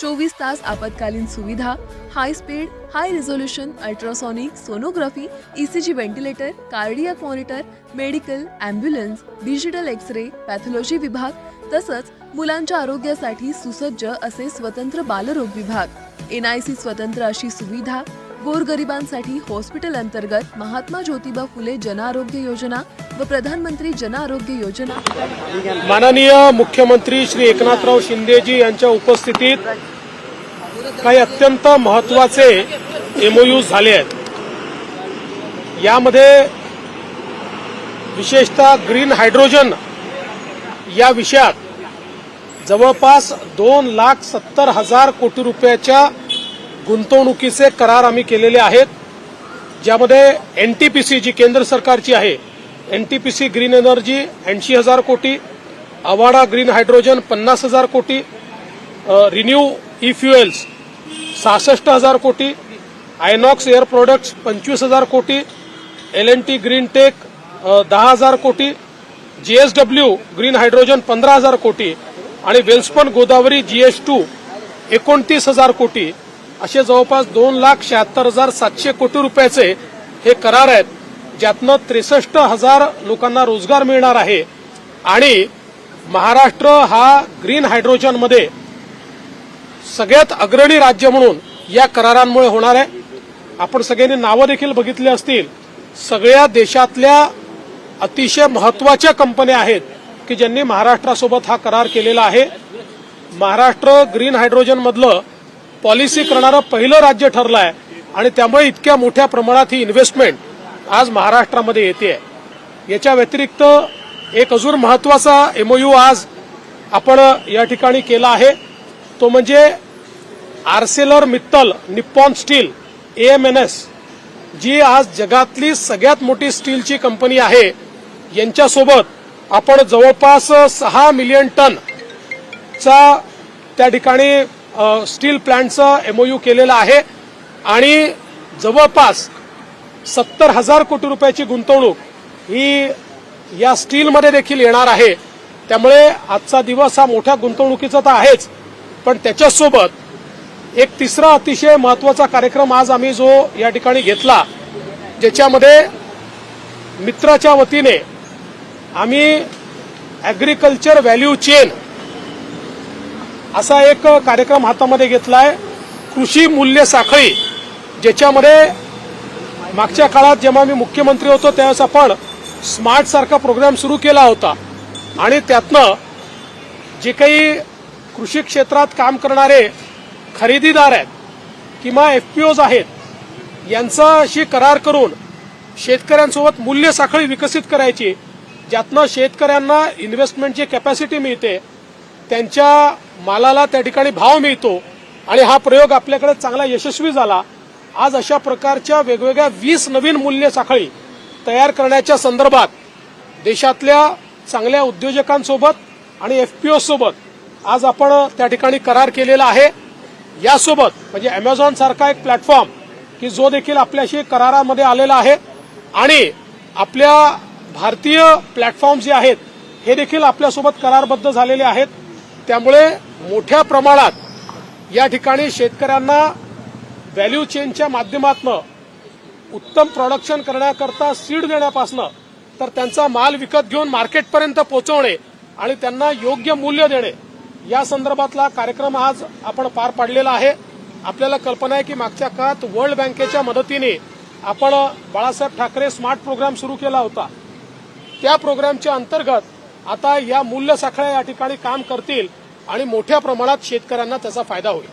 चोवीस तास आपत्कालीन सुविधा high speed high resolution ultrasonic sonography ECG ventilator cardiac monitor medical ambulance digital X ray pathology विभाग तसंच मुलांच्या आरोग्यासाठी सुसज्ज असे स्वतंत्र बालरोग विभाग. एनआयसी स्वतंत्र अशी सुविधा गोरगरिबांसाठी हॉस्पिटल अंतर्गत महात्मा ज्योतिबा फुले जनआरोग्य योजना व प्रधानमंत्री जनआरोग्य योजना. माननीय मुख्यमंत्री श्री एकनाथराव शिंदेजी यांच्या उपस्थितीत काही अत्यंत महत्त्वाचे एमओयू झाले आहेत. यामध्ये विशेषतः ग्रीन हायड्रोजन या विषयात जवळपास दोन लाख सत्तर हजार कोटी रुपयाच्या गुंतवणुकीचे करार आम्ही केलेले आहेत. ज्यामध्ये एनटीपीसी जी केंद्र सरकारची आहे एनटीपीसी ग्रीन एनर्जी ऐंशी हजार कोटी अवाडा ग्रीन हायड्रोजन पन्नास हजार कोटी रिन्यू ई फ्युएल्स सहासष्ट हजार कोटी आयनॉक्स एअर प्रोडक्ट्स पंचवीस हजार कोटी L N T green tech दहा हजार कोटी जीएसडब्ल्यू ग्रीन हायड्रोजन पंधरा हजार कोटी आणि वेल्सपन गोदावरी जीएस टू एकोणतीस हजार कोटी. असे जवळपास दोन लाख शहात्तर हजार सातशे कोटी रुपयाचे हे करार आहेत ज्यातनं त्रेसष्ट हजार लोकांना रोजगार मिळणार आहे. आणि महाराष्ट्र हा ग्रीन हायड्रोजनमध्ये सगळ्यात अग्रणी राज्य म्हणून या करारांमुळे होणार आहे. आपण सगळ्यांनी नावं देखील बघितली असतील. सगळ्या देशातल्या अतिशय महत्त्वाच्या कंपन्या आहेत की ज्यांनी महाराष्ट्रासोबत हा करार केलेला आहे. महाराष्ट्र ग्रीन हायड्रोजनमधलं पॉलिसी करणारं पहिलं राज्य ठरलं आहे आणि त्यामुळे इतक्या मोठ्या प्रमाणात ही इन्व्हेस्टमेंट आज महाराष्ट्रामध्ये येते याच्या व्यतिरिक्त एक अजून महत्त्वाचा एमओयू आज आपण या ठिकाणी केला आहे. तो म्हणजे Arcelor Mittal Nippon Steel AMNS जी आज जगातली सगळ्यात मोठी स्टीलची कंपनी आहे. यांच्यासोबत आपण जवळपास सहा मिलियन टन चा त्या ठिकाणी स्टील प्लांटचं एमओयू केलेलं आहे. आणि जवळपास सत्तर हजार कोटी रुपयाची गुंतवणूक ही या स्टीलमध्ये देखील येणार आहे. त्यामुळे आजचा दिवस हा मोठ्या गुंतवणुकीचा तर आहेच. पण त्याच्यासोबत एक तिसरा अतिशय महत्त्वाचा कार्यक्रम आज आम्ही जो या ठिकाणी घेतला ज्याच्यामध्ये मित्राच्या वतीने आम्ही ॲग्रिकल्चर व्हॅल्यू चेन असा एक कार्यक्रम हातामध्ये घेतला आहे कृषी मूल्य साखळी ज्याच्यामध्ये मागच्या काळात जेव्हा मी मुख्यमंत्री होतो त्यावेळेस आपण स्मार्ट सारखा प्रोग्राम सुरू केला होता. आणि त्यातनं जे काही कृषी क्षेत्रात काम करणारे खरेदीदार आहेत किंवा एफ पी ओज आहेत यांचाशी करार करून शेतकऱ्यांसोबत मूल्य साखळी विकसित करायची ज्यातनं शेतकऱ्यांना इन्व्हेस्टमेंटची कॅपॅसिटी मिळते त्यांच्या मालाला त्या ठिकाणी भाव मिळतो आणि हा प्रयोग आपल्याकडे चांगला यशस्वी झाला. आज अशा प्रकारच्या वेगवेगळ्या वीस नवीन मूल्य साखळी तयार करण्याच्या संदर्भात देशातल्या चांगल्या उद्योजकांसोबत आणि एफ पी सोबत आज आपण त्या ठिकाणी करार केलेला आहे. यासोबत म्हणजे अमेझॉन सारखा एक प्लॅटफॉर्म की जो देखील आपल्याशी करारामध्ये आलेला आहे आणि आपल्या भारतीय प्लॅटफॉर्म जे आहेत हे देखील आपल्यासोबत करारबद्ध झालेले आहेत. त्यामुळे मोठ्या प्रमाणात या ठिकाणी शेतकऱ्यांना व्हॅल्यू चेनच्या माध्यमातून उत्तम प्रोडक्शन करण्याकरता सीड देण्यापासनं तर त्यांचा माल विकत घेऊन मार्केटपर्यंत पोहोचवणे आणि त्यांना योग्य मूल्य देणे या संदर्भातला कार्यक्रम आज आपण पार पाडलेला आहे. आपल्याला कल्पना आहे की मागच्या काळात वर्ल्ड बँकेच्या मदतीने आपण बाळासाहेब ठाकरे स्मार्ट प्रोग्राम सुरू केला होता. त्या प्रोग्रामच्या अंतर्गत आता या मूल्य साखळ्या या ठिकाणी काम करतील. आणि मोठ्या प्रमाणात शेतकऱ्यांना त्याचा फायदा होईल.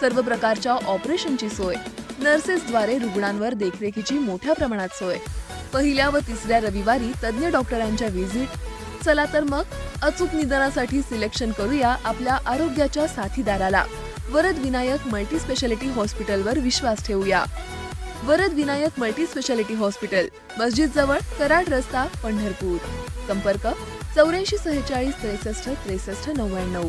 सर्व प्रकारच्या ऑपरेशनची सोय. नर्सेसद्वारे रुग्णांवर देखरेखीची मोठ्या प्रमाणात सोय. पहिल्या व तिसऱ्या रविवारी तज्ज्ञ डॉक्टरांच्या व्हिजिट. चला तर मग अचूक निदानासाठी सिलेक्शन करूया आपल्या आरोग्याच्या साथीदाराला. वरद विनायक मल्टी स्पेशालिटी हॉस्पिटलवर विश्वास ठेवूया. Varad Vinayak multi speciality hospital मस्जिद जवळ कराड रस्ता पंढरपूर. संपर्क चौऱ्याऐंशी सेहेचाळीस त्रेसष्ट त्रेसष्ट नव्याण्णव.